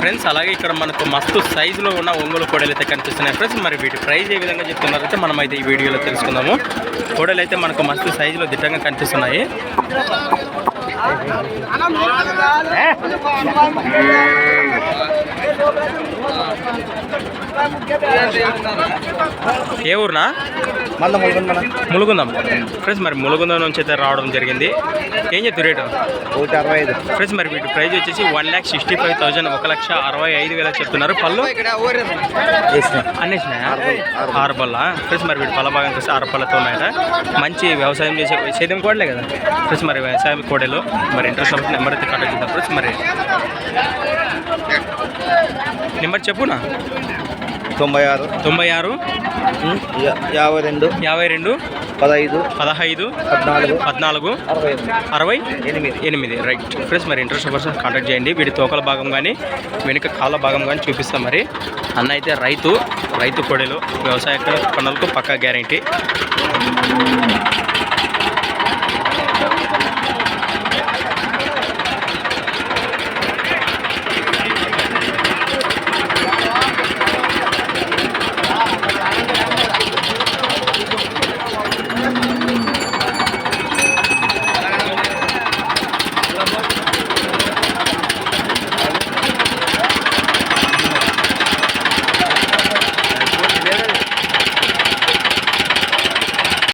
Friends అలాగే ఇక్కడ మనకు మస్తు సైజులో ఉన్న ఒంగోలు కోడలు అయితే కనిపిస్తున్నాయి ఫ్రెండ్స్. మరి వీటి ప్రైస్ ఏ విధంగా చెప్తున్నారైతే మనం అయితే ఈ వీడియోలో తెలుసుకుందాము. కోడలు అయితే మనకు మస్తు సైజులో దిట్టంగా కనిపిస్తున్నాయి. ఏ ఊరునా? ములుగుందాం. ఫ్రెండ్స్ మరి ములుగుందం నుంచి అయితే రావడం జరిగింది. ఏం చెప్తారు రేటు? ఒకటి అరవై ఐదు. ఫ్రెండ్స్ మరి వీటి ప్రైస్ వచ్చేసి one lakh sixty five thousand ఒక లక్ష అరవై ఐదు వేల చెప్తున్నారు. పళ్ళు? అన్నేసినాయా ఆరు పళ్ళ ఫ్రెండ్స్ మరి వీటి పళ్ళ భాగం చూస్తే ఆరు పళ్ళతో ఉన్నాయట. మంచి వ్యవసాయం చేసే సేద్యం కోడలే కదా? ఫ్రెండ్స్ మరి వ్యవసాయం కోడలు మరి ఇంట్రెస్ట్ ఉన్నప్పుడు నెంబర్ అయితే కాంటాక్ట్ చేద్దాం. ఫ్రెండ్స్ మరి నెంబర్ చెప్పునా? తొంభై ఆరు. తొంభై ఆరు. యాభై రెండు. యాభై రెండు. పదహైదు. పదహైదు. పద్నాలుగు. పద్నాలుగు. అరవై ఎనిమిది. అరవై. ఎనిమిది. ఎనిమిది. రైట్ ఫ్రెండ్స్ మరి ఇంట్రెస్ట్ పర్సన్ కాంటాక్ట్ చేయండి. వీడి తోకల భాగం కానీ వెనుక కాళ్ళ భాగం కానీ చూపిస్తాం మరి. అన్న అయితే రైతు రైతు కొడలు వ్యవసాయ పనులకు పక్కా గ్యారంటీ